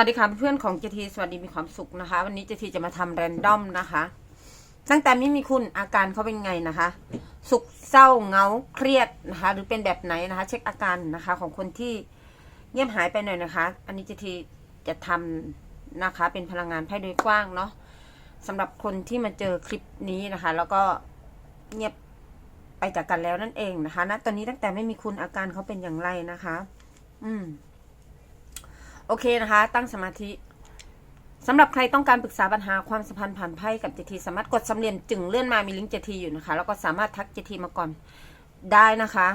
สวัสดีค่ะเพื่อนของเจทีสวัสดีมีความสุขนะคะ วันนี้เจทีจะมาทำแรนดอมนะคะ ตั้งแต่ไม่มีคุณอาการเขาเป็นไงนะคะ สุขเศร้าเงาเครียดนะคะ หรือเป็นแบบไหนนะคะ เช็คอาการนะคะของคนที่เงียบหายไปหน่อยนะคะ อันนี้เจทีจะทำนะคะ เป็นพลังงานไพ่โดยกว้างเนาะสำหรับคนที่มาเจอคลิปนี้นะคะ แล้วก็เงียบไปจากกันแล้วนั่นเองนะคะณตอนนี้ตั้งแต่ไม่มีคุณอาการเขาเป็นอย่างไรนะคะ อืม โอเคนะคะ ตั้งสมาธิสำหรับใครต้องการปรึกษาปัญหาความสัมพันธ์ผ่านไพ่กับเจทีสามารถกดสำเนียงจึงเลื่อนมามีลิงก์เจทีอยู่นะคะ แล้วก็สามารถทักเจทีมาก่อนได้นะคะ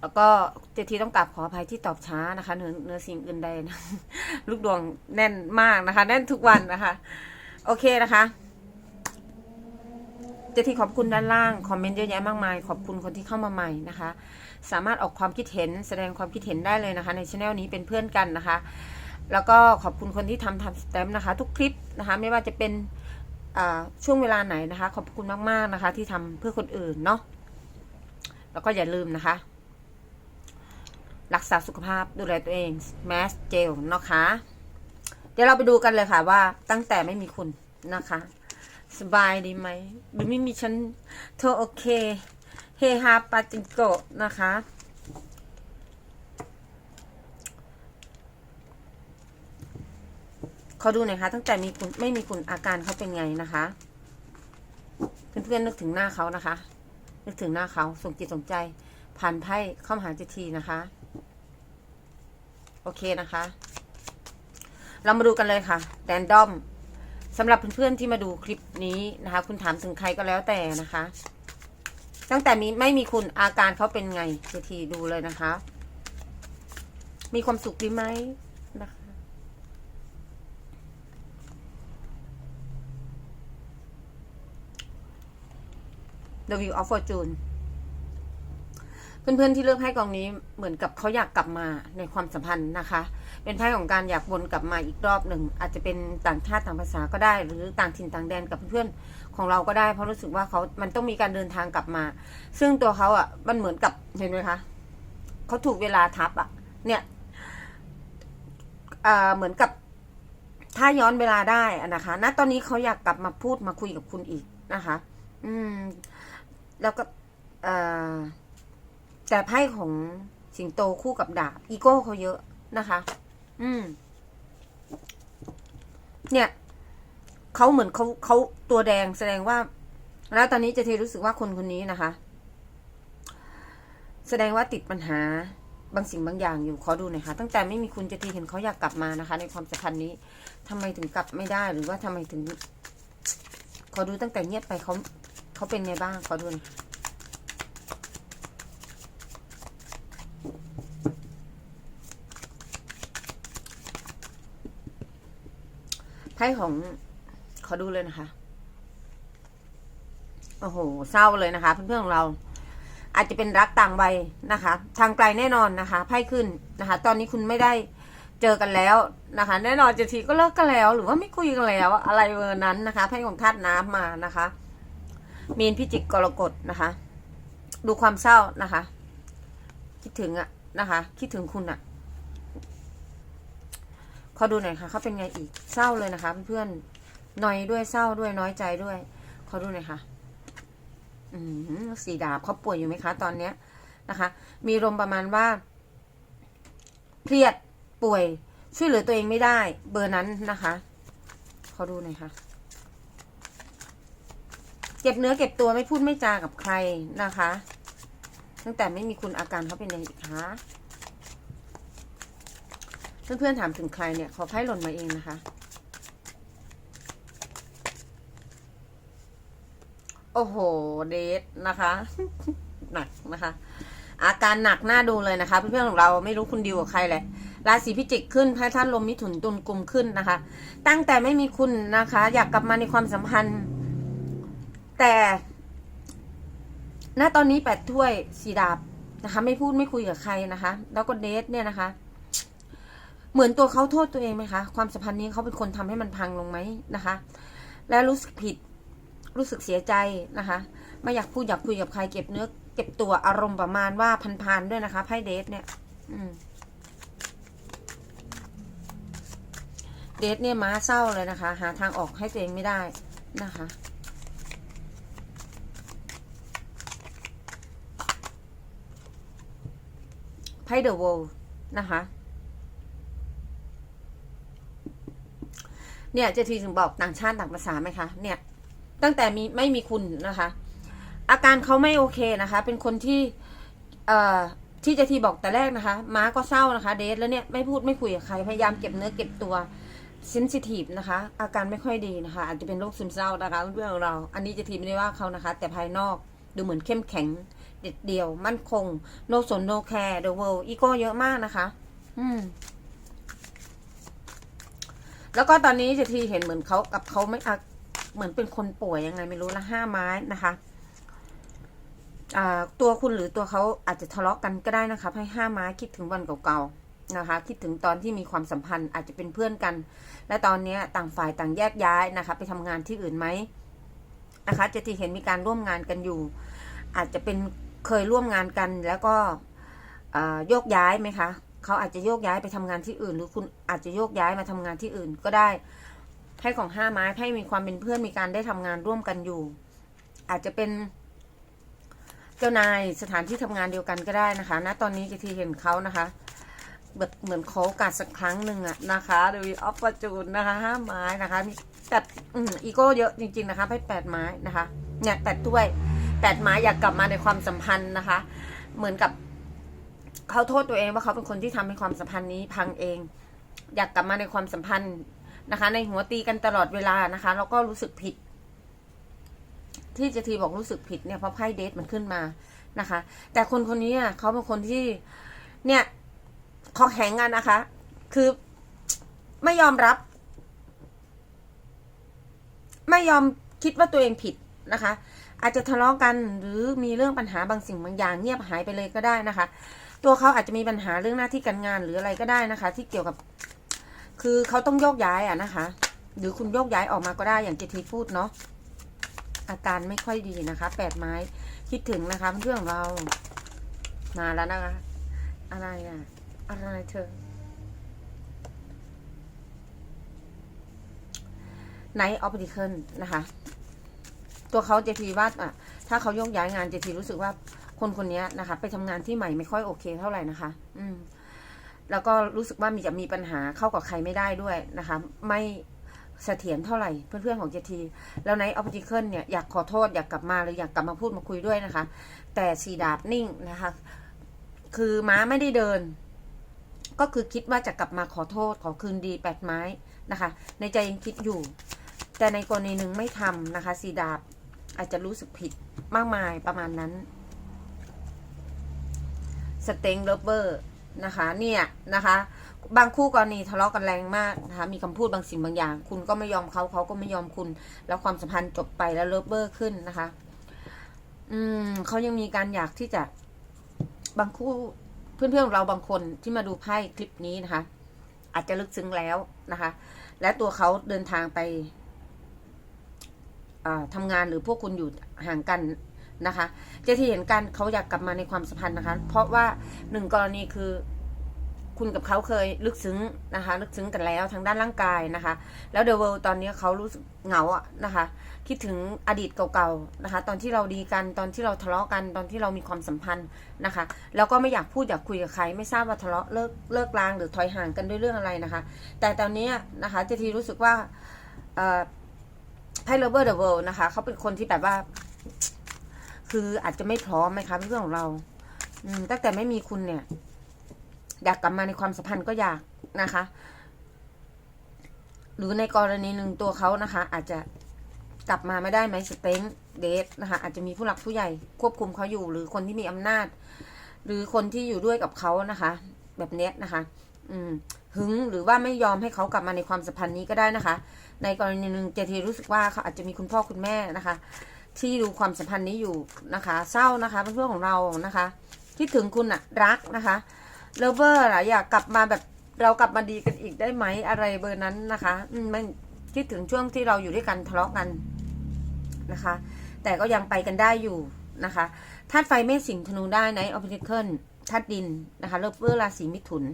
แล้วก็เจทีต้องกราบขออภัยที่ตอบช้านะคะเนื้อเนือสิ่งอื่นใดนะลูกดวงแน่นมากนะคะ แน่นทุกวันนะคะ โอเคนะคะ เจทีขอบคุณด้านล่าง คอมเมนต์เยอะแยะมากมาย ขอบคุณคนที่เข้ามาใหม่นะคะ สามารถออกความคิดเห็นแสดงความคิดเห็นได้เลยนะคะ ในช anel นี้เป็นเพื่อนกันนะคะ แล้วก็ขอบคุณคนที่ทำทำสแตมนะคะ ทุกคลิปนะคะ ไม่ว่าจะเป็นช่วงเวลาไหนนะคะ ขอบคุณมากๆนะคะ ที่ทำเพื่อคนอื่นเนาะแล้วก็อย่าลืมนะคะ รักษาสุขภาพดูแลตัวเองแมสเจลนะคะเดี๋ยวเราไปดูกันเลยค่ะว่าตั้งแต่ไม่มีคุณนะคะ สบายดีไหมหรือไม่มีฉันเธอโอเคเฮฮาปาจิงโกะนะคะเขาดูหน่อยคะตั้งแต่มีคุณไม่มีคุณอาการเขาเป็นไงนะคะ เพื่อนๆนึกถึงหน้าเขานะคะ นึกถึงหน้าเขาส่งจิตส่งใจ ผ่านไพ่เข้ามาหาเจทีนะคะ โอเคนะคะ เรามาดูกันเลยค่ะแรนดอม สำหรับเพื่อนๆที่มาดูคลิปนี้นะคะ คุณถามถึงใครก็แล้วแต่นะคะ ตั้งแต่มีไม่มีคุณอาการเขาเป็นไงเจทีดูเลยนะคะ มีความสุขดีไหมนะคะ The View of Fortune เพื่อนๆที่เลือกไพ่กองนี้เหมือนกับเขาอยากกลับมาในความสัมพันธ์นะคะ เป็นไพ่ของการอยากวนกลับมาอีกรอบหนึ่ง อาจจะเป็นต่างชาติต่างภาษาก็ได้ หรือต่างถิ่นต่างแดนกับเพื่อนๆของเราก็ได้เพราะรู้สึกว่าเขามันต้องมีการเดินทางกลับมา ซึ่งตัวเขาอะมันเหมือนกับเห็นไหมคะเขาถูกเวลาทับอะ เนี่ยเหมือนกับถ้าย้อนเวลาได้อะนะคะณตอนนี้เขาอยากกลับมาพูดมาคุยกับคุณอีกนะคะ อืม แล้วก็ เอ่อ แต่ไพ่ของสิงโตคู่กับดาบ อีโก้เขาเยอะนะคะ อืม เนี่ยเขาเหมือนเขาเขาตัวแดงแสดงว่า แล้วตอนนี้เจะเทรู้สึกว่าคนคนนี้นะคะ แสดงว่าติดปัญหาบางสิ่งบางอย่างอยู่ขอดูหน่อยค่ะ ตั้งแต่ไม่มีคุณเจะทีเห็นเขาอยากกลับมานะคะ ในความสัมพันธ์นี้ทำไมถึงกลับไม่ได้หรือว่าทำไมถึง ขอดูตั้งแต่เงียบไปเขาเขาเป็นไงบ้าง ขอดูหน่อย พ่ของ ขอดูเลยนะคะ โอ้โห เศร้าเลยนะคะ เพื่อนๆของเรา อาจจะเป็นรักต่างวัยนะคะ ทางไกลแน่นอนนะคะ ไพ่ขึ้นนะคะ ตอนนี้คุณไม่ได้เจอกันแล้วนะคะ แน่นอนจะทีก็เลิกกันแล้ว หรือว่าไม่คุยกันแล้ว อะไรเบอร์นั้นนะคะไพ่ของธาตุน้ำมานะคะ มีนพิจิกกรกฎนะคะ ดูความเศร้านะคะ คิดถึงอะนะคะ คิดถึงคุณอะ ขอดูหน่อยค่ะเขาเป็นไงอีกเศร้าเลยนะคะเพื่อนๆหน่อยด้วยเศร้าด้วยน้อยใจด้วย ขอดูหน่อยค่ะ อืมสีดาบเขาป่วยอยู่ไหมคะ ตอนเนี้ยนะคะ มีลมประมาณว่าเครียดป่วย ช่วยเหลือตัวเองไม่ได้ เบอร์นั้นนะคะ ขอดูหน่อยค่ะ เก็บเนื้อเก็บตัวไม่พูดไม่จากับใครนะคะ ตั้งแต่ไม่มีคุณอาการเขาเป็นยังไงอีกคะ เพื่อนๆถามถึงใครเนี่ย ขอไพ่หล่นมาเองนะคะ โอ้โห เดทนะคะ หนักนะคะ อาการหนักหน้าดูเลยนะคะ เพื่อนๆของเราไม่รู้คุณดิวกับใครแหละราศีพิจิกขึ้นไพ่ท่านลมมิถุนตุลกลุ่มขึ้นนะคะ ตั้งแต่ไม่มีคุณนะคะ อยากกลับมาในความสัมพันธ์ แต่ ณตอนนี้แปดถ้วยสีดาบนะคะ ไม่พูดไม่คุยกับใครนะคะ แล้วก็เดทเนี่ยนะคะ เหมือนตัวเขาโทษตัวเองไหมคะ ความสัมพันธ์นี้เขาเป็นคนทำให้มันพังลงไหมนะคะ และรู้สึกผิด รู้สึกเสียใจนะคะ ไม่อยากพูดอยากคุยกับใครเก็บเนื้อ เก็บตัวอารมณ์ประมาณว่าพันๆด้วยนะคะไพ่เดทเนี่ย อืมเดทเนี่ยม้าเศร้าเลยนะคะ หาทางออกให้ตัวเองไม่ได้นะคะ ไพ่เดอะ world นะคะ เนี่ยเจทีถึงบอกต่างชาติต่างภาษาไหมคะ เนี่ยตั้งแต่มีไม่มีคุณนะคะ อาการเขาไม่โอเคนะคะ เป็นคนที่เอ่อที่เจทีบอกแต่แรกนะคะ ม้าก็เศร้านะคะ เดทแล้วเนี่ยไม่พูดไม่คุยกับใครพยายามเก็บเนื้อเก็บตัวเซนซิทีฟนะคะ อาการไม่ค่อยดีนะคะ อาจจะเป็นโรคซึมเศร้านะคะเพื่อนของเรา อันนี้เจะทีไม่ได้ว่าเขานะคะ แต่ภายนอกดูเหมือนเข้มแข็ง เด็ดเดี่ยว มั่นคง โนสนโนแคร์เดอะเวิลด์อีโก้เยอะมากนะคะ อืม แล้วก็ตอนนี้เจทีเห็นเหมือนเขากับเขาไม่อะเหมือนเป็นคนป่วยยังไงไม่รู้ละห้าไม้นะคะตัวคุณหรือตัวเขาอาจจะทะเลาะกันก็ได้นะคะให้ห้าไม้คิดถึงวันเก่าๆนะคะ คิดถึงตอนที่มีความสัมพันธ์อาจจะเป็นเพื่อนกัน และตอนนี้ต่างฝ่ายต่างแยกย้ายนะคะ ไปทำงานที่อื่นไหมนะคะเจะทีเห็นมีการร่วมงานกันอยู่ อาจจะเป็นเคยร่วมงานกันแล้วก็โยกย้ายไหมคะ เขาอาจจะโยกย้ายไปทำงานที่อื่น หรือคุณอาจจะโยกย้ายมาทำงานที่อื่นก็ได้ให้ของห้าไม้ให้มีความเป็นเพื่อนมีการได้ทำงานร่วมกันอยู่ อาจจะเป็น เจ้านายสถานที่ทำงานเดียวกันก็ได้นะคะณตอนนี้จะทีเห็นเขานะคะแบบเหมือนขอโอกาสสักครั้งหนึ่งอะนะคะโดยออฟฟจูนนะคะห้าไม้นะคะมีแต่อืมอีโก้เยอะจริง ๆนะคะให้แปดไม้นะคะ เนี่ยแปดถ้วยแปดไม้อยากกลับมาในความสัมพันธ์นะคะ เหมือนกับ เขาโทษตัวเองว่าเขาเป็นคนที่ทำให้ความสัมพันธ์นี้พังเอง อยากกลับมาในความสัมพันธ์นะคะ ในหัวตีกันตลอดเวลานะคะ แล้วก็รู้สึกผิด ที่เจะทีบอกรู้สึกผิดเนี่ยเพราะไพ่เดทมันขึ้นมานะคะ แต่คนคนนี้อะเขาเป็นคนที่เนี่ยคอแข็งกันนะคะ คือไม่ยอมรับ ไม่ยอมคิดว่าตัวเองผิดนะคะ อาจจะทะเลาะกันหรือมีเรื่องปัญหาบางสิ่งบางอย่างเงียบหายไปเลยก็ได้นะคะ ตัวเขาอาจจะมีปัญหาเรื่องหน้าที่การงานหรืออะไรก็ได้นะคะ ที่เกี่ยวกับ คือเขาต้องโยกย้ายอะนะคะ หรือคุณโยกย้ายออกมาก็ได้อย่างเจทีพูดเนาะอาการไม่ค่อยดีนะคะแปดไม้คิดถึงนะคะเพื่อนของเรามาแล้วนะคะ อะไรอะอะไรเธอไนท์ออฟดิเคิลนะคะ ตัวเขาเจทีว่าอะถ้าเขาโยกย้ายงานเจทีรู้สึกว่า คนคนนี้นะคะ ไปทำงานที่ใหม่ไม่ค่อยโอเคเท่าไหร่นะคะ อืม แล้วก็รู้สึกว่ามีจะมีปัญหาเข้ากับใครไม่ได้ด้วยนะคะ ไม่เสถียรเท่าไหร่เพื่อนๆของเจทีแล้วในออปติเคิลเนี่ยอยากขอโทษอยากกลับมาหรืออยากกลับมาพูดมาคุยด้วยนะคะ แต่สีดาบนิ่งนะคะ คือม้าไม่ได้เดิน ก็คือคิดว่าจะกลับมาขอโทษขอคืนดีแปดไม้นะคะ ในใจยังคิดอยู่ แต่ในกรณีหนึ่งไม่ทำนะคะสีดาบอาจจะรู้สึกผิดมากมายประมาณนั้น สเต็งเลเวอร์นะคะเนี่ยนะคะบางคู่กรณีทะเลาะกันแรงมากนะคะมีคำพูดบางสิ่งบางอย่าง คุณก็ไม่ยอมเขาเขาก็ไม่ยอมคุณ แล้วความสัมพันธ์จบไปแล้วเลิฟเวอร์ขึ้นนะคะ อืมเขายังมีการอยากที่จะบางคู่เพื่อนๆของเราบางคนที่มาดูไพ่คลิปนี้นะคะ อาจจะลึกซึ้งแล้วนะคะ และตัวเขาเดินทางไปทำงานหรือพวกคุณอยู่ห่างกัน นะคะเจะที่เห็นกันเขาอยากกลับมาในความสัมพันธ์นะคะ เพราะว่าหนึ่งกรณีคือคุณกับเขาเคยลึกซึ้งนะคะ ลึกซึ้งกันแล้วทางด้านร่างกายนะคะ แล้วเดอะเวิลตอนนี้เขารู้สึกเหงาอะนะคะ คิดถึงอดีตเก่าๆนะคะ ตอนที่เราดีกันตอนที่เราทะเลาะกันตอนที่เรามีความสัมพันธ์นะคะ แล้วก็ไม่อยากพูดอยากคุยกับใคร ไม่ทราบว่าทะเลาะเลิกเลิกลางหรือถอยห่างกันด้วยเรื่องอะไรนะคะ แต่ตอนนี้นะคะเจทีรู้สึกว่าไพ่เลเวอร์เดอะเวิลนะคะเขาเป็นคนที่แบบว่า คืออาจจะไม่พร้อมไหมคะเรื่องของเรา อืมตั้งแต่ไม่มีคุณเนี่ย อยากกลับมาในความสัมพันธ์ก็อยากนะคะ หรือในกรณีหนึ่งตัวเขานะคะ อาจจะกลับมาไม่ได้ไหมสเต็งเดทนะคะ อาจจะมีผู้หลักผู้ใหญ่ควบคุมเขาอยู่ หรือคนที่มีอำนาจ หรือคนที่อยู่ด้วยกับเขานะคะ แบบเนี้ยนะคะ อืมหึงหรือว่าไม่ยอมให้เขากลับมาในความสัมพันธ์นี้ก็ได้นะคะ ในกรณีหนึ่งเจทีรู้สึกว่าเขาอาจจะมีคุณพ่อคุณแม่นะคะ ที่ดูความสัมพันธ์นี้อยู่นะคะ เศร้านะคะเพื่อนๆของเรานะคะคิดถึงคุณอะรักนะคะเลเวอร์อะอยากกลับมาแบบเรากลับมาดีกันอีกได้ไหมอะไรเบอร์นั้นนะคะอืมมันคิดถึงช่วงที่เราอยู่ด้วยกันทะเลาะกันนะคะ แต่ก็ยังไปกันได้อยู่นะคะธาตุไฟเมษสิงห์ธนูได้ในออฟฟิเคิลธาตุดินนะคะเลเวอร์ราศีมิถุน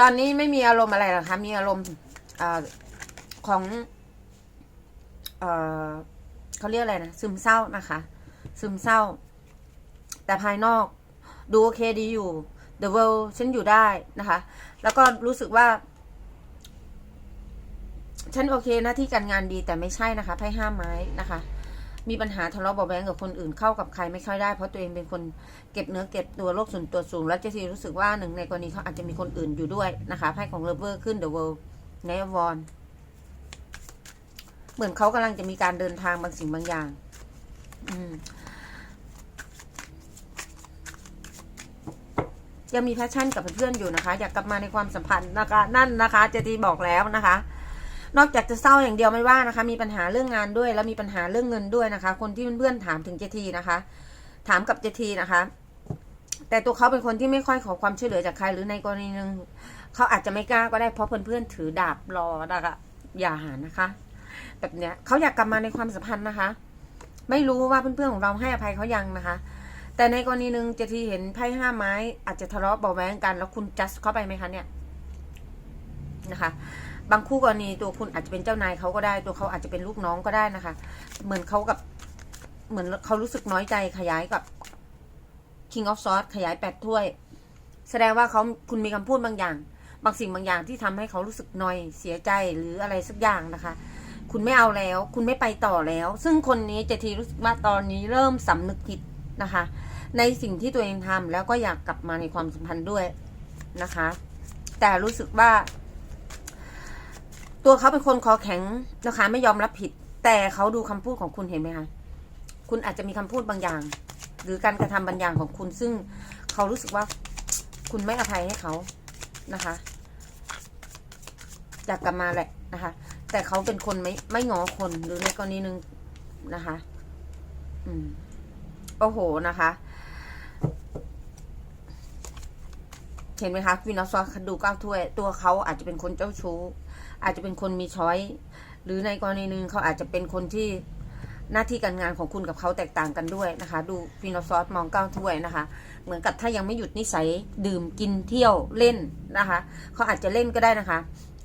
ตอนนี้ไม่มีอารมณ์อะไรหรอกคะมีอารมณ์อา ของเออเขาเรียกอะไรนะซึมเศร้านะคะ ซึมเศร้า แต่ภายนอกดูโอเคดีอยู่ The world ฉันอยู่ได้นะคะ แล้วก็รู้สึกว่า ฉันโอเคหน้าที่การงานดีแต่ไม่ใช่นะคะไพ่ห้าไม้นะคะ มีปัญหาทะเลาะเบาะแว้งกับคนอื่นเข้ากับใครไม่ค่อยได้เพราะตัวเองเป็นคนเก็บเนื้อเก็บตัวโรคส่วนตัวสูง แล้วเจทีรู้สึกว่าหนึ่งในกรณีเขาอาจจะมีคนอื่นอยู่ด้วยนะคะไพ่ของเลเวอร์ขึ้น The World ในวอน เหมือนเขากำลังจะมีการเดินทางบางสิ่งบางอย่าง อืมยังมีแพชชั่นกับเพื่อนๆอยู่นะคะ อยากกลับมาในความสัมพันธ์นะคะ นั่นนะคะเจทีบอกแล้วนะคะ นอกจากจะเศร้าอย่างเดียวไม่ว่านะคะ มีปัญหาเรื่องงานด้วย แล้วมีปัญหาเรื่องเงินด้วยนะคะ คนที่เพื่อนๆถามถึงเจทีนะคะ ถามกับเจทีนะคะ แต่ตัวเขาเป็นคนที่ไม่ค่อยขอความช่วยเหลือจากใครหรือในกรณีหนึ่งเขาอาจจะไม่กล้าก็ได้เพราะเพื่อนๆถือดาบรอนะคะอย่าหานะคะ แบบเนี้ยเขาอยากกลับมาในความสัมพันธ์นะคะ ไม่รู้ว่าเพื่อนๆของเราให้อภัยเขายังนะคะ แต่ในกรณีหนึ่งเจทีเห็นไพ่ห้าไม้ อาจจะทะเลาะเบาะแว้งกัน แล้วคุณจัสเข้าไปไหมคะเนี่ยนะคะ บางคู่กรณีตัวคุณอาจจะเป็นเจ้านายเขาก็ได้ ตัวเขาอาจจะเป็นลูกน้องก็ได้นะคะ เหมือนเขากับเหมือนเขารู้สึกน้อยใจขยายกับ King of Swords ขยายแปดถ้วย แสดงว่าเขาคุณมีคำพูดบางอย่าง บางสิ่งบางอย่างที่ทำให้เขารู้สึกน้อยเสียใจหรืออะไรสักอย่างนะคะ คุณไม่เอาแล้ว คุณไม่ไปต่อแล้ว ซึ่งคนนี้เจทีรู้สึกว่าตอนนี้เริ่มสำนึกผิดนะคะ ในสิ่งที่ตัวเองทำแล้วก็อยากกลับมาในความสัมพันธ์ด้วยนะคะ แต่รู้สึกว่า ตัวเขาเป็นคนคอแข็งนะคะ ไม่ยอมรับผิด แต่เขาดูคำพูดของคุณเห็นไหมคะคุณอาจจะมีคำพูดบางอย่าง หรือการกระทำบางอย่างของคุณ ซึ่งเขารู้สึกว่า คุณไม่อภัยให้เขานะคะอยากกลับมาแหละนะคะ แต่เขาเป็นคนไม่ไม่งอคนหรือในกรณีหนึ่งนะคะ อืมโอ้โหนะคะ เห็นไหมคะวินอสซดูเก้าถ้วย ตัวเขาอาจจะเป็นคนเจ้าชู้ อาจจะเป็นคนมีช้อย หรือในกรณีหนึ่งเขาอาจจะเป็นคนที่หน้าที่การงานของคุณกับเขาแตกต่างกันด้วยนะคะ ดูฟินอซอสมองเก้าถ้วยนะคะ เหมือนกับถ้ายังไม่หยุดนิสัยดื่มกินเที่ยวเล่นนะคะ เขาอาจจะเล่นก็ได้นะคะ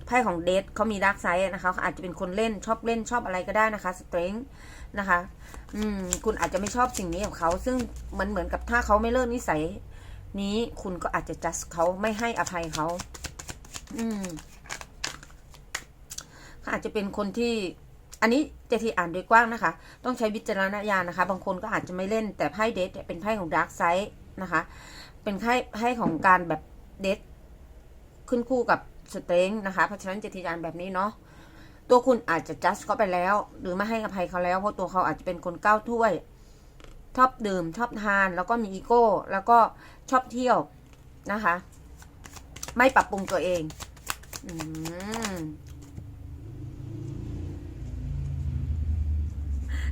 ไพ่ของเดทเขามีดาร์กไซด์นะคะเขาอาจจะเป็นคนเล่นชอบเล่นชอบอะไรก็ได้นะคะสเตรนจ์นะคะอืมคุณอาจจะไม่ชอบสิ่งนี้ของเขา ซึ่งมันเหมือนกับถ้าเขาไม่เลิกนิสัย นี้คุณก็อาจจะ just เขาไม่ให้อภัยเขาอืมเขาอาจจะเป็นคนที่ อันนี้เจทีอ่านโดยกว้างนะคะ ต้องใช้วิจารณญาณนะคะ บางคนก็อาจจะไม่เล่นแต่ไพ่เดทเนี่ยเป็นไพ่ของดาร์กไซด์นะคะ เป็นไพ่ไพ่ของการแบบเดทขึ้นคู่กับ สเตงนะคะ เพราะฉะนั้นเจทีอ่านแบบนี้เนาะตัวคุณอาจจะ just เขาไปแล้ว หรือไม่ให้อภัยเขาแล้ว เพราะตัวเขาอาจจะเป็นคนก้าวถ้วยชอบดื่มชอบทาน แล้วก็มีอีโก้ แล้วก็ชอบเที่ยวนะคะ ไม่ปรับปรุงตัวเองอ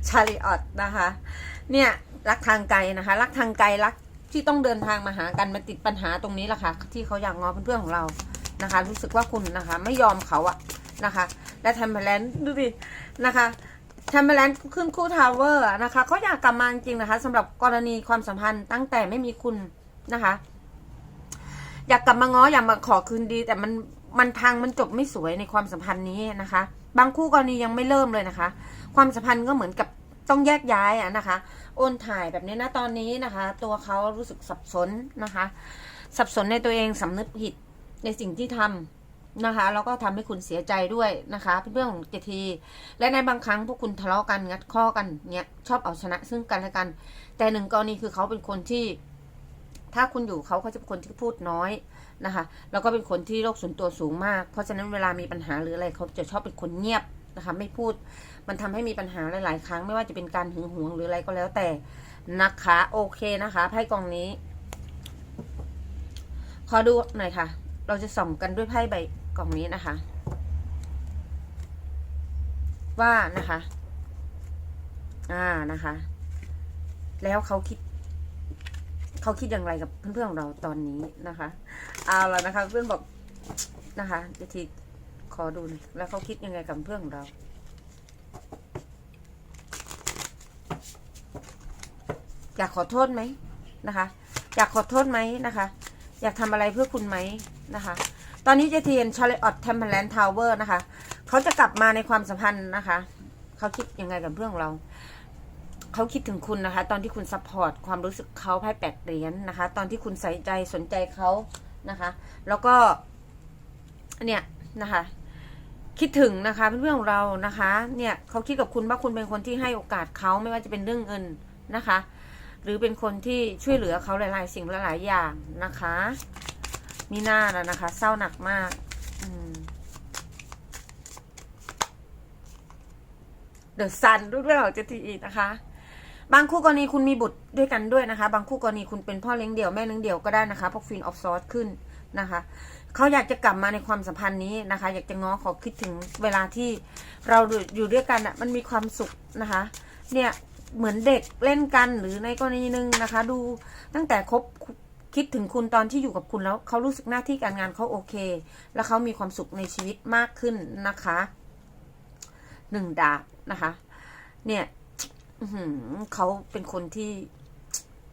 ชาลีออตนะคะ เนี่ยรักทางไกลนะคะ รักทางไกลรักที่ต้องเดินทางมาหากันมาติดปัญหาตรงนี้แหละค่ะ ที่เขาอยากงอเพื่อนๆของเรา นะคะ รู้สึกว่าคุณนะคะ ไม่ยอมเขาอะนะคะ และแทมเปอร์แลนด์ดูดินะคะแทมเปอร์แลนด์ขึ้นคู่ทาวเวอร์นะคะเขาอยากกลับมาจริงนะคะสำหรับกรณีความสัมพันธ์ตั้งแต่ไม่มีคุณนะคะ อยากกลับมาง้ออยากมาขอคืนดี แต่มันมันทางมันจบไม่สวยในความสัมพันธ์นี้นะคะ บางคู่กรณียังไม่เริ่มเลยนะคะ ความสัมพันธ์ก็เหมือนกับต้องแยกย้ายอะนะคะ โอนถ่ายแบบนี้นะตอนนี้นะคะ ตัวเขารู้สึกสับสนนะคะ สับสนในตัวเองสำนึกผิด ในสิ่งที่ทำนะคะ แล้วก็ทำให้คุณเสียใจด้วยนะคะเป็นเรื่องของเจทีและในบางครั้งพวกคุณทะเลาะกันงัดข้อกันเนี่ยชอบเอาชนะซึ่งกันและกัน แต่หนึ่งกรณีคือเขาเป็นคนที่ ถ้าคุณอยู่เขาเขาจะเป็นคนที่พูดน้อยนะคะ แล้วก็เป็นคนที่โรคส่วนตัวสูงมาก เพราะฉะนั้นเวลามีปัญหาหรืออะไรเขาจะชอบเป็นคนเงียบนะคะไม่พูดมันทำให้มีปัญหาหลาย ๆ ครั้ง ไม่ว่าจะเป็นการหึงหวงหรืออะไรก็แล้วแต่นะคะ โอเคนะคะไพ่กองนี้ ขอดูหน่อยค่ะ เราจะส่องกันด้วยไพ่ใบกล่องนี้นะคะ ว่านะคะ อ่านะคะ แล้วเขาคิดเขาคิดอย่างไรกับเพื่อนๆของเราตอนนี้นะคะเอาละนะคะ เพื่อนบอกนะคะเดี๋ยวทีขอดูหน่อยแล้วเขาคิดยังไงกับเพื่อนของเราอยากขอโทษไหมนะคะ อยากขอโทษไหมนะคะ อยากทำอะไรเพื่อคุณไหมนะคะ ตอนนี้เจทีเห็นชาร์ลอตเทมเพลนทาวเวอร์นะคะเขาจะกลับมาในความสัมพันธ์นะคะเขาคิดยังไงกับเรื่องเราเขาคิดถึงคุณนะคะ ตอนที่คุณซัพพอร์ตความรู้สึกเขาไพ่แปดเหรียญนะคะ ตอนที่คุณใส่ใจสนใจเขานะคะ แล้วก็ เนี่ยนะคะ คิดถึงนะคะเป็นเรื่องของเรานะคะ เนี่ยเขาคิดกับคุณว่าคุณเป็นคนที่ให้โอกาสเขาไม่ว่าจะเป็นเรื่องเงินนะคะ หรือเป็นคนที่ช่วยเหลือเขาหลาย ๆ สิ่งหลายๆอย่างนะคะ มีหน้าแล้วนะคะ เศร้าหนักมากเดอะซันรูปเรื่องของเจทีอีนะคะ บางคู่กรณีคุณมีบุตรด้วยกันด้วยนะคะ บางคู่กรณีคุณเป็นพ่อเลี้ยงเดี่ยวแม่เลี้ยงเดี่ยวก็ได้นะคะพวกฟินออฟซอร์ขึ้นนะคะเขาอยากจะกลับมาในความสัมพันธ์นี้นะคะ อยากจะง้อขอคิดถึงเวลาที่เราอยู่ด้วยกันอะ่ะมันมีความสุขนะคะ เนี่ย เหมือนเด็กเล่นกันหรือในกรณีหนึ่งนะคะ ดูตั้งแต่คบคิดถึงคุณตอนที่อยู่กับคุณแล้วเขารู้สึกหน้าที่การงานเขาโอเค แล้วเขามีความสุขในชีวิตมากขึ้นนะคะหนึ่งดาบนะคะ เนี่ยเขาเป็นคนที่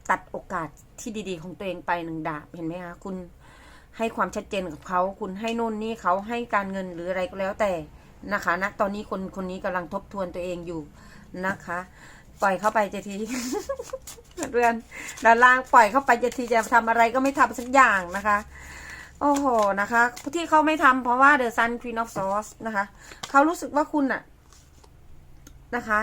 ตัดโอกาสที่ดีๆ ของตัวเองไปหนึ่งดาบเห็นไหมคะคุณให้ความชัดเจนกับเขา คุณให้นู่นนี่เขาให้การเงินหรืออะไรก็แล้วแต่นะคะณนะตอนนี้คนคนนี้กำลังทบทวนตัวเองอยู่นะคะ ปล่อยเข้าไปเจทีเรือนด้านล่างปล่อยเข้าไปเจทีจะทำอะไรก็ไม่ทำสักอย่างนะคะ โอ้โหนะคะ ที่เขาไม่ทำเพราะว่า The Sun Queen of Swords นะคะเขารู้สึกว่าคุณอะนะคะ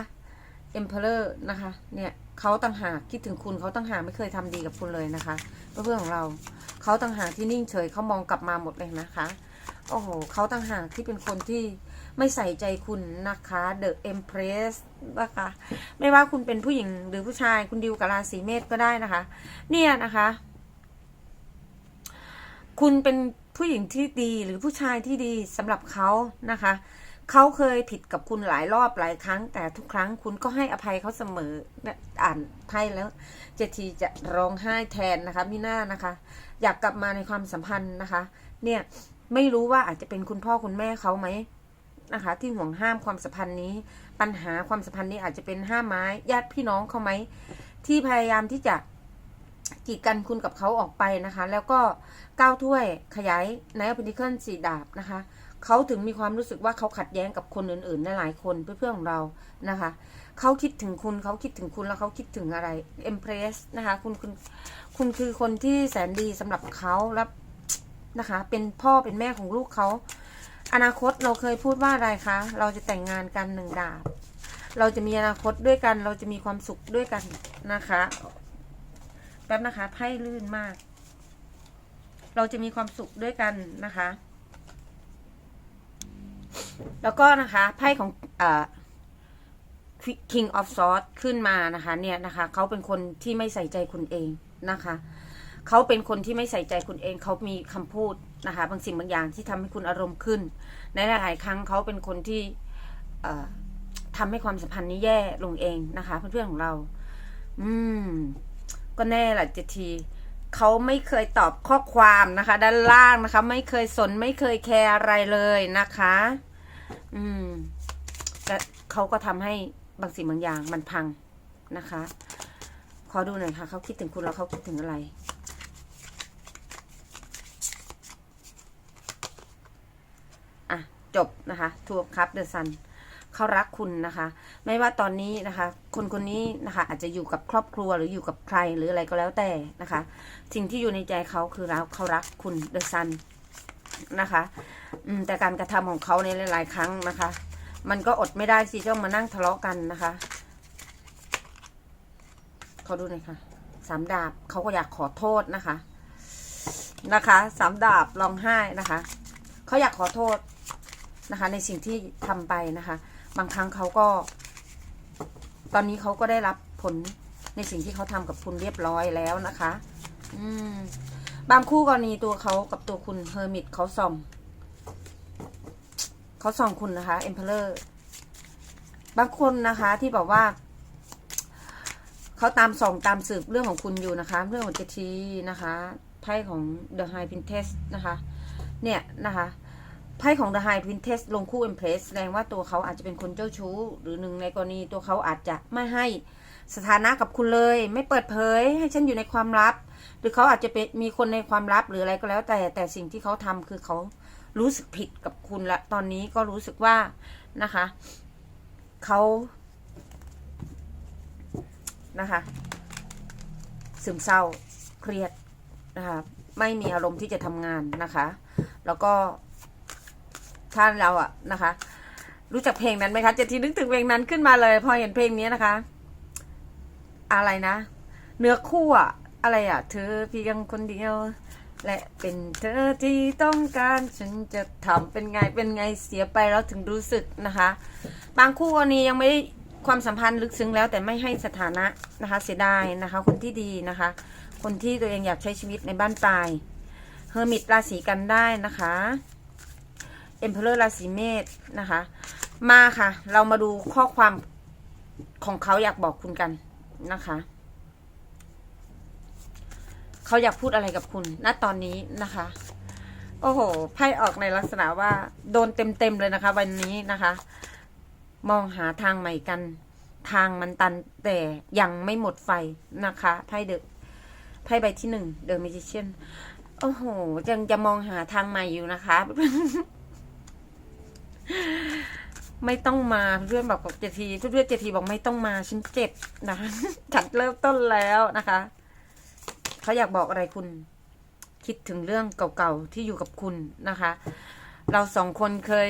Emperor นะคะ เนี่ยเขาต่างหากคิดถึงคุณเขาต่างหากไม่เคยทำดีกับคุณเลยนะคะ เพื่อนๆของเราเขาต่างหากที่นิ่งเฉยเขามองกลับมาหมดเลยนะคะ โอ้โหเขาต่างหากที่เป็นคนที่ ไม่ใส่ใจคุณนะคะ The Empress นะคะ ไม่ว่าคุณเป็นผู้หญิงหรือผู้ชาย คุณดิวกับราศีเมษก็ได้นะคะ เนี่ยนะคะ คุณเป็นผู้หญิงที่ดีหรือผู้ชายที่ดีสำหรับเขานะคะเขาเคยผิดกับคุณหลายรอบหลายครั้ง แต่ทุกครั้งคุณก็ให้อภัยเขาเสมออ่านไพ่แล้ว เจทีจะร้องไห้แทนนะคะมิน่านะคะ อยากกลับมาในความสัมพันธ์นะคะ เนี่ยไม่รู้ว่าอาจจะเป็นคุณพ่อคุณแม่เขาไหม นะคะ ที่ห่วงห้ามความสัมพันธ์นี้ ปัญหาความสัมพันธ์นี้อาจจะเป็นห้ามไม้ญาติพี่น้องเขาไหมที่พยายามที่จะกีดกันคุณกับเขาออกไปนะคะ แล้วก็ก้าวถ้วยขยายในอพินิเคิลสีดาบนะคะเขาถึงมีความรู้สึกว่าเขาขัดแย้งกับคนอื่นๆหลายๆคนเพื่อนๆของเรานะคะเขาคิดถึงคุณเขาคิดถึงคุณแล้วเขาคิดถึงอะไร Empress นะคะคุณคุณคุณคือคนที่แสนดีสำหรับเขาแล้วนะคะ เป็นพ่อเป็นแม่ของลูกเขา อนาคตเราเคยพูดว่าอะไรคะ เราจะแต่งงานกันหนึ่งดาบ เราจะมีอนาคตด้วยกัน เราจะมีความสุขด้วยกันนะคะ แป๊บนะคะ ไพ่ลื่นมาก เราจะมีความสุขด้วยกันนะคะ แล้วก็นะคะ ไพ่ของเอ่อ King of Swords ขึ้นมานะคะ เนี่ยนะคะ เขาเป็นคนที่ไม่ใส่ใจคุณเองนะคะ เขาเป็นคนที่ไม่ใส่ใจคุณเองเขามีคำพูดนะคะบางสิ่งบางอย่างที่ทำให้คุณอารมณ์ขึ้น ในหลาย ๆ ครั้งเขาเป็นคนที่เอ่อทำให้ความสัมพันธ์นี้แย่ลงเองนะคะ เพื่อนๆของเรา อืม ก็แน่แหละเจทีเขาไม่เคยตอบข้อความนะคะ ด้านล่างนะคะ ไม่เคยสนไม่เคยแคร์อะไรเลยนะคะ อืมแต่เขาก็ทำให้บางสิ่งบางอย่างมันพังนะคะ ขอดูหน่อยค่ะเขาคิดถึงคุณแล้วเขาคิดถึงอะไร อะ จบนะคะทัวร์ครับเดอะซันเขารักคุณนะคะ ไม่ว่าตอนนี้นะคะ คนคนนี้นะคะ อาจจะอยู่กับครอบครัวหรืออยู่กับใครหรืออะไรก็แล้วแต่นะคะ สิ่งที่อยู่ในใจเขาคือเราเขารักคุณเดอะซันนะคะแต่การกระทำของเขาในหลาย ๆ ครั้งนะคะ มันก็อดไม่ได้สิต้องมานั่งทะเลาะกันนะคะเขาดูหน่อยค่ะสามดาบเขาก็อยากขอโทษนะคะ นะคะสามดาบร้องไห้นะคะเขาอยากขอโทษ นะคะ ในสิ่งที่ทำไปนะคะ บางครั้งเขาก็ ตอนนี้เขาก็ได้รับผลในสิ่งที่เขาทำกับคุณเรียบร้อยแล้วนะคะ อืม บางคู่กรณีตัวเขากับตัวคุณเฮอร์มิตเขาส่องเขาส่องคุณนะคะเอ็มเพลอร์บางคนนะคะที่บอกว่าเขาตามส่องตามสืบเรื่องของคุณอยู่นะคะ เรื่องของเจทีนะคะไพ่ของ The High Princess นะคะ เนี่ยนะคะ ไพ่ของ The High Princess ลงคู่ Empress แสดงว่าตัวเขาอาจจะเป็นคนเจ้าชู้ หรือหนึ่งในกรณีตัวเขาอาจจะไม่ให้สถานะกับคุณเลย ไม่เปิดเผยให้ฉันอยู่ในความลับ หรือเขาอาจจะเป็นมีคนในความลับหรืออะไรก็แล้ว แต่แต่สิ่งที่เขาทำคือเขารู้สึกผิดกับคุณและตอนนี้ก็รู้สึกว่านะคะเขานะคะซึมเศร้าเครียดนะคะไม่มีอารมณ์ที่จะทำงานนะคะ แล้วก็ ถ้าเราอะนะคะ รู้จักเพลงนั้นไหมคะเจทีนึกถึงเพลงนั้นขึ้นมาเลย พอเห็นเพลงนี้นะคะ อะไรนะ เนื้อคู่อะอะไรอะเธอเพียงคนเดียว และเป็นเธอที่ต้องการฉันจะทำเป็นไงเป็นไงเสียไปแล้วถึงรู้สึกนะคะ บางคู่กรณียังไม่ได้ความสัมพันธ์ลึกซึ้งแล้วแต่ไม่ให้สถานะนะคะ เสียดายนะคะ คนที่ดีนะคะ คนที่ตัวเองอยากใช้ชีวิตในบ้านปลายเฮอร์มิตราศีกันได้นะคะ เอ็มเพลอร์ราศีเมษนะคะ มาค่ะ เรามาดูข้อความของเขาอยากบอกคุณกันนะคะ เขาอยากพูดอะไรกับคุณ ณตอนนี้นะคะ โอ้โหไพ่ออกในลักษณะว่า โดนเต็มๆเลยนะคะ วันนี้นะคะ มองหาทางใหม่กัน ทางมันตันแต่ยังไม่หมดไฟนะคะไพ่เดอะไพ่ใบที่หนึ่งเดอะมิจิเชียนโอ้โหยังจะมองหาทางใหม่อยู่นะคะ ไม่ต้องมาเพื่อนบอกกับเจทีเพื่อนเจทีบอกไม่ต้องมาฉันเจ็บนะคะจัดเริ่มต้นแล้วนะคะเขาอยากบอกอะไรคุณ คิดถึงเรื่องเก่าๆที่อยู่กับคุณนะคะ เราสองคนเคย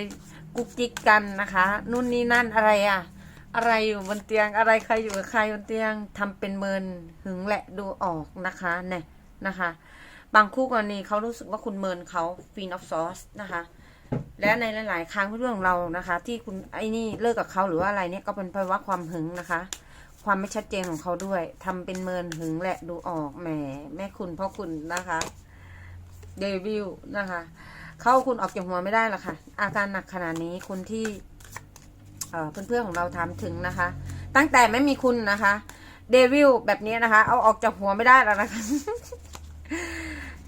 กุ๊กกิ๊กกันนะคะ นู่นนี่นั่นอะไรอะอะไรอยู่บนเตียงอะไรใครอยู่กับใครบนเตียงทำเป็นเมินหึงแหละดูออกนะคะเนี่ยนะคะ บางคู่กรณีเขารู้สึกว่าคุณเมินเขาฟีนออฟซอสนะคะ และในหลาย ๆ ครั้งเรื่องของเรานะคะ ที่คุณไอ้นี่เลิกกับเขาหรือว่าอะไรเนี่ยก็เป็นเพราะว่าความหึงนะคะ ความไม่ชัดเจนของเขาด้วยทำเป็นเมินหึงแหละดูออกแหมแม่คุณพ่อคุณนะคะเดวิลนะคะเข้าคุณออกจากหัวไม่ได้หรอกค่ะ อาการหนักขนาดนี้คุณที่เอ่อเพื่อนๆของเราถามถึงนะคะ ตั้งแต่ไม่มีคุณนะคะ เดวิลแบบนี้นะคะ เอาออกจากหัวไม่ได้แล้วนะคะ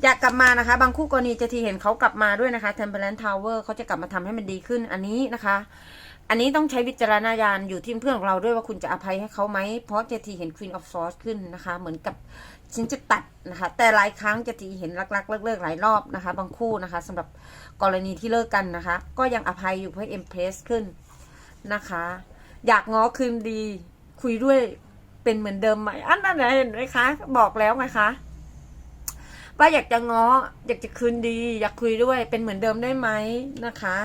อยากกลับมานะคะ บางคู่กรณีจะทีเห็นเขากลับมาด้วยนะคะ Temperance Tower เขาจะกลับมาทำให้มันดีขึ้นอันนี้นะคะ อันนี้ต้องใช้วิจารณญาณอยู่ที่เพื่อนของเราด้วยว่าคุณจะอภัยให้เขาไหมเพราะเจทีเห็น Queen of Swords ขึ้นนะคะ เหมือนกับฉันจะตัดนะคะ แต่หลายครั้งเจทีเห็นรักๆเลิกๆหลายรอบนะคะ บางคู่นะคะสำหรับกรณีที่เลิกกันนะคะ ก็ยังอภัยอยู่เพื่อ Empress ขึ้นนะคะ อยากง้อคืนดี คุยด้วยเป็นเหมือนเดิมไหมอันนั้นเห็นไหมคะ บอกแล้วไงคะ ว่าอยากจะง้อ อยากจะคืนดี อยากคุยด้วย เป็นเหมือนเดิมได้ไหมนะคะ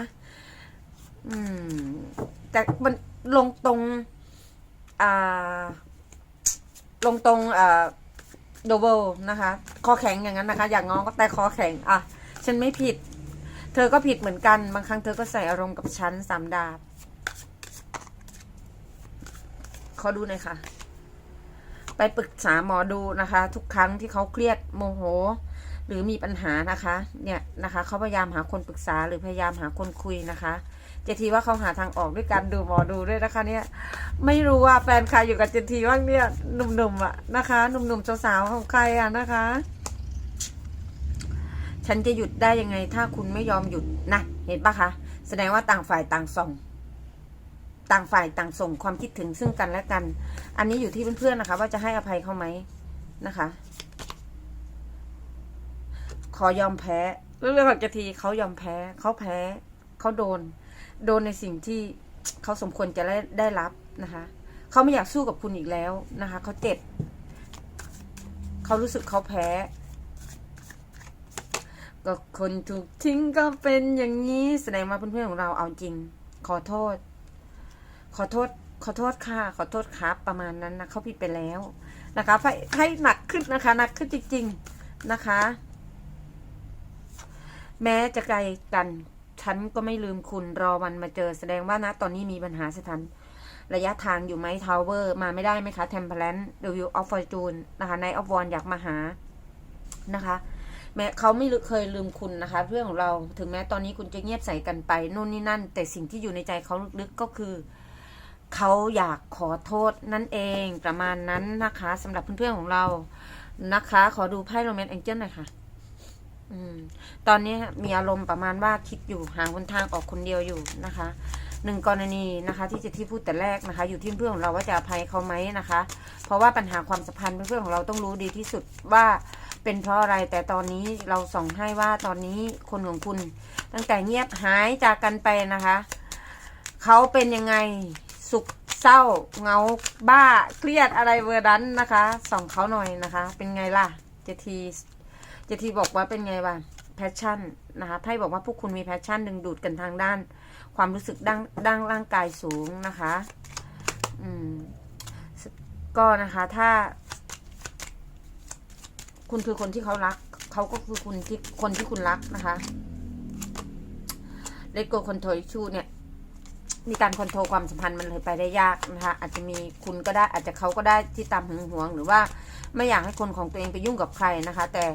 อืม แต่มันลงตรง อ่า ลงตรงอ่าโดเบิลนะคะ คอแข็งอย่างนั้นนะคะ อยางง้อก็แต่คอแข็ง อะ ฉันไม่ผิด เธอก็ผิดเหมือนกัน บางครั้งเธอก็ใส่อารมณ์กับฉันสามดาบ ขอดูหน่อยค่ะ ไปปรึกษาหมอดูนะคะ ทุกครั้งที่เขาเครียดโมโห หรือมีปัญหานะคะ เนี่ยนะคะเขาพยายามหาคนปรึกษาหรือพยายามหาคนคุยนะคะเจทีว่าเขาหาทางออกด้วยการดูหมอดูด้วยนะคะเนี่ยไม่รู้ว่าแฟนใครอยู่กับเจทีว่างเนี่ยหนุ่มๆอะนะคะหนุ่มๆสาวๆของใครอะนะคะ ฉันจะหยุดได้ยังไงถ้าคุณไม่ยอมหยุดนะเห็นปะคะแสดงว่าต่างฝ่ายต่างส่งต่างฝ่ายต่างส่งความคิดถึงซึ่งกันและกัน อันนี้อยู่ที่เพื่อนๆนะคะ ว่าจะให้อภัยเขาไหมนะคะ ขอยอมแพ้เรื่องของเจทีเขายอมแพ้เขาแพ้เขาโดน โดนในสิ่งที่เขาสมควรจะได้ได้รับนะคะเขาไม่อยากสู้กับคุณอีกแล้วนะคะเขาเจ็บเขารู้สึกเขาแพ้ก็คนถูกทิ้งก็เป็นอย่างนี้แสดงว่าเพื่อนๆของเราเอาจริง ขอโทษ ขอโทษ ขอโทษค่ะ ขอโทษครับ ประมาณนั้นนะเขาผิดไปแล้วนะคะให้ให้หนักขึ้นนะคะหนักขึ้นจริง ๆนะคะ แม้จะไกลกัน ฉันก็ไม่ลืมคุณรอวันมาเจอแสดงว่านะตอนนี้มีปัญหาสถานระยะทางอยู่ไหมทาวเวอร์มาไม่ได้ไหมคะเทมเพลนรีวิวออฟฟอร์จูนนะคะในออฟวอนอยากมาหานะคะ แม้เขาไม่เคยลืมคุณนะคะเพื่อนของเราถึงแม้ตอนนี้คุณจะเงียบใส่กันไปนู่นนี่นั่น แต่สิ่งที่อยู่ในใจเขาลึกๆก็คือเขาอยากขอโทษนั่นเองประมาณนั้นนะคะสำหรับเพื่อนๆของเรานะคะ ขอดูไพ่โรแมนต์แองเจิลหน่อยค่ะ อืม ตอนนี้มีอารมณ์ประมาณว่าคิดอยู่หาหนทางออกคนเดียวอยู่นะคะหนึ่งกรณีนะคะ ที่จะที่พูดแต่แรกนะคะ อยู่ที่เพื่อนของเราว่าจะอภัยเขาไหมนะคะ เพราะว่าปัญหาความสัมพันธ์เพื่อนของเราต้องรู้ดีที่สุดว่าเป็นเพราะอะไรแต่ตอนนี้เราส่องให้ว่าตอนนี้คนของคุณ ตั้งแต่เงียบหายจากกันไปนะคะ เขาเป็นยังไงสุขเศร้าเงาบ้าเครียดอะไรเวอร์นั้นนะคะ ส่องเขาหน่อยนะคะ เป็นไงล่ะเจที เจทีบอกว่าเป็นไงบ้างแพชชั่นนะคะไพ่บอกว่าพวกคุณมีแพชชั่นดึงดูดกันทางด้าน ความรู้สึกด้านด้านร่างกายสูงนะคะอืมก็นะคะถ้า คุณคือคนที่เขารักเขาก็คือคุณที่คนที่คุณรักนะคะเลโกคอนโทรชูเนี่ยมีการคอนโทรลความสัมพันธ์มันเลยไปได้ยากนะคะอาจจะมีคุณก็ได้อาจจะเขาก็ได้ที่ตามหึงหวง หรือว่าไม่อยากให้คนของตัวเองไปยุ่งกับใครนะคะ แต่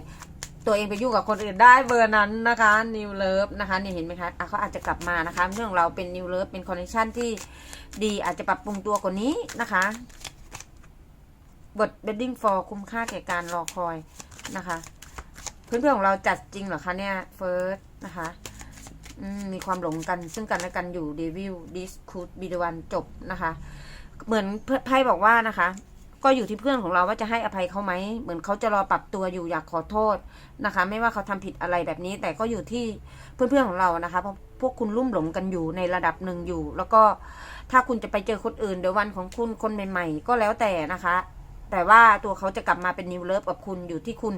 ตัวเองไปยุ่งกับคนอื่นได้เบอร์นั้นนะคะนิวเลิฟนะคะนี่เห็นไหมคะอะเขาอาจจะกลับมานะคะเรื่องของเราเป็นนิวเลิฟเป็นคอนเนคชั่นที่ดีอาจจะปรับปรุงตัวกว่านี้นะคะบท bedding for คุ้มค่าแก่การรอคอยนะคะเพื่อนๆของเราจัดจริงเหรอคะเนี่ยเฟิร์สนะคะมีความหลงกันซึ่งกันและกันอยู่ devil this could be the one จบนะคะ เหมือนไพ่บอกว่านะคะ ก็อยู่ที่เพื่อนของเราว่าจะให้อภัยเขาไหมเหมือนเขาจะรอปรับตัวอยู่อยากขอโทษนะคะ ไม่ว่าเขาทำผิดอะไรแบบนี้ แต่ก็อยู่ที่เพื่อนๆของเรานะคะ เพราะพวกคุณลุ่มหลงกันอยู่ในระดับหนึ่งอยู่ แล้วก็ถ้าคุณจะไปเจอคนอื่นเดี๋ยววันของคุณคนใหม่ ๆ ก็แล้วแต่นะคะ แต่ว่าตัวเขาจะกลับมาเป็นนิวเลิฟกับคุณอยู่ที่คุณ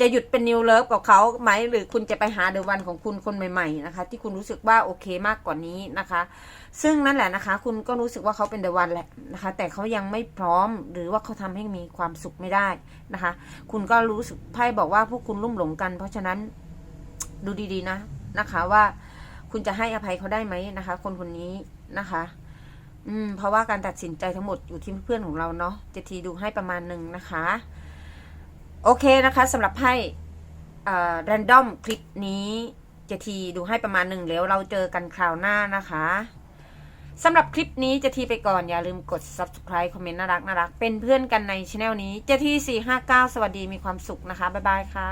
จะหยุดเป็นนิวเลิฟกับเขาไหมหรือคุณจะไปหาเดอะวันของคุณคนใหม่ ๆ นะคะ ที่คุณรู้สึกว่าโอเคมากกว่านี้นะคะ ซึ่งนั่นแหละนะคะ คุณก็รู้สึกว่าเขาเป็นเดอะวันแหละนะคะ แต่เขายังไม่พร้อมหรือว่าเขาทำให้มีความสุขไม่ได้นะคะ คุณก็รู้สึกไพ่บอกว่าพวกคุณลุ่มหลงกัน เพราะฉะนั้นดูดีๆนะนะคะว่าคุณจะให้อภัยเขาได้ไหมนะคะ คนคนนี้นะคะ อืมเพราะว่าการตัดสินใจทั้งหมดอยู่ที่เพื่อนของเราเนาะเจทีดูให้ประมาณหนึ่งนะคะ โอเคนะคะสำหรับไพ่แรนดอมคลิปนี้เจทีดูให้ประมาณหนึ่งแล้วเราเจอกันคราวหน้านะคะสำหรับคลิปนี้เจทีไปก่อนอย่าลืมกด subscribe คอมเมนต์น่ารักน่ารักเป็นเพื่อนกันในช anel นี้เจทีสี่ห้าเก้าสวัสดีมีความสุขนะคะ บ๊ายบายค่ะ